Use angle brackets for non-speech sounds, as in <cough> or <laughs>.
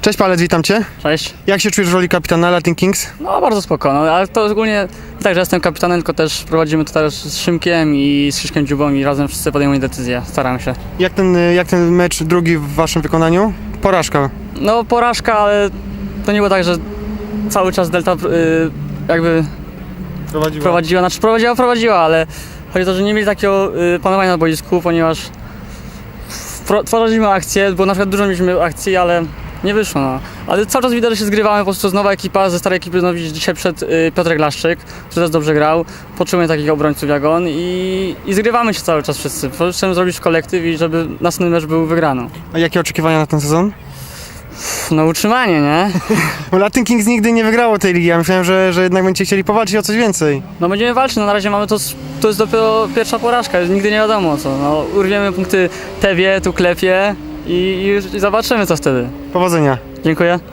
Cześć Palec, witam Cię. Cześć. Jak się czujesz w roli kapitana Latin Kings? No bardzo spoko, no, ale to ogólnie nie tak, że jestem kapitanem, tylko też prowadzimy to teraz z Szymkiem i z Krzyszkiem Dziubą i razem wszyscy podejmujemy decyzje, staramy się. Jak ten, jak ten mecz drugi w Waszym wykonaniu? Porażka. No porażka, ale to nie było tak, że cały czas Delta y, jakby Prowadziła. prowadziła, znaczy prowadziła, prowadziła, ale chodzi o to, że nie mieli takiego y, panowania na boisku, ponieważ tworzyliśmy akcje, bo na przykład dużo mieliśmy akcji, ale nie wyszło, no. Ale cały czas widać, że się zgrywamy, po prostu nowa ekipa, ze starej ekipy, no widzisz, dzisiaj przed y, Piotrek Laszczyk, który też dobrze grał, potrzebujemy takich obrońców jak on i, i zgrywamy się cały czas wszyscy. Chcemy zrobić kolektyw i żeby następny mecz był wygrany. A jakie oczekiwania na ten sezon? No utrzymanie, nie? <laughs> Bo Latin Kings nigdy nie wygrało tej ligi. Ja myślałem, że, że jednak będziecie chcieli powalczyć o coś więcej. No będziemy walczyć, no na razie mamy to, to jest dopiero pierwsza porażka, nigdy nie wiadomo co. No, urwiemy punkty Tewie, tu klepie i, i zobaczymy co wtedy. Powodzenia. Dziękuję.